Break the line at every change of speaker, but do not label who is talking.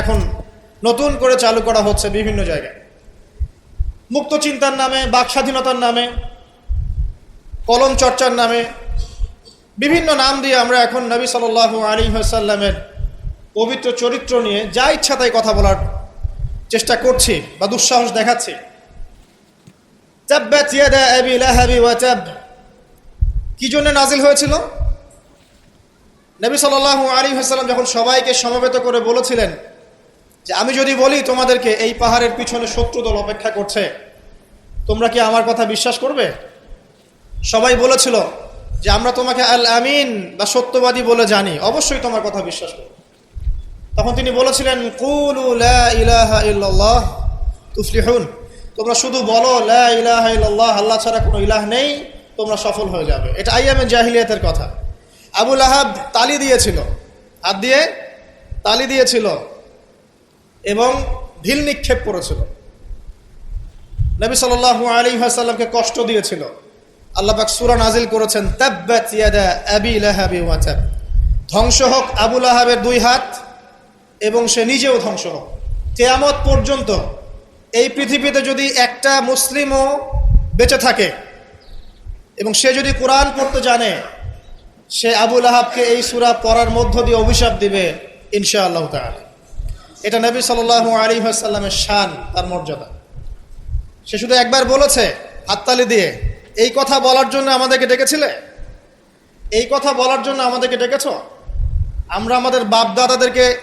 এখন নতুন করে চালু করা হচ্ছে বিভিন্ন জায়গায়। মুক্ত চিন্তার নামে, বাক স্বাধীনতার নামে, কলম চর্চার নামে, বিভিন্ন নাম দিয়ে আমরা এখন নবী সাল আলী পবিত্র চরিত্র নিয়ে যা ইচ্ছা তাই কথা বলার চেষ্টা করছি বা দুঃসাহস দেখাচ্ছি। কি জন্য নাজিল হয়েছিল? নবী সাল্লাল্লাহু আলী হাসাল্লাম যখন সবাইকে সমবেত করে বলেছিলেন যে আমি যদি বলি তোমাদেরকে এই পাহাড়ের পিছনে শত্রু দল অপেক্ষা করছে, তোমরা কি আমার কথা বিশ্বাস করবে? সবাই বলেছিল যে আমরা তোমাকে আল আমিন বা সত্যবাদী বলে জানি, অবশ্যই তোমার কথা বিশ্বাস করব। তখন তিনি বলেছিলেন, কুলু তুফলিহুন। তোমরা শুধু বলো, লা আল্লাহ ছাড়া কোনো ইলাহ নেই, তোমরা সফল হয়ে যাবে। এটা আইয়ামে জাহিলিয়াতের কথা। আবুল আহাব তালি দিয়েছিল, হাত দিয়ে তালি দিয়েছিল এবং ঢিল নিক্ষেপ করেছিল। নবী সাল্লাল্লাহু আলী সাল্লামকে কষ্ট দিয়েছিল। আল্লাহ পাক সূরা নাজিল করেছেন ধ্বংস হোক আবুল আহাবের দুই হাত, এবং সে নিজেও ধ্বংস হোক। কেয়ামত পর্যন্ত এই পৃথিবীতে যদি একটা মুসলিমও বেঁচে থাকে, এবং সে যদি কোরআন পড়তে জানে, সে আবুল আহাবকে এই সুরা পড়ার মধ্য দিয়ে অভিশাপ দিবে ইনশা আল্লাহ তাআলা। এটা নবী সাল আলী আসাল্লামের শান, তার মর্যাদা। সে শুধু একবার বলেছে, হাততালি দিয়ে, এই কথা বলার জন্য আমাদেরকে ডেকেছিলে? এই কথা বলার জন্য আমাদেরকে ডেকেছ? আমরা আমাদের বাপ দাদাদেরকে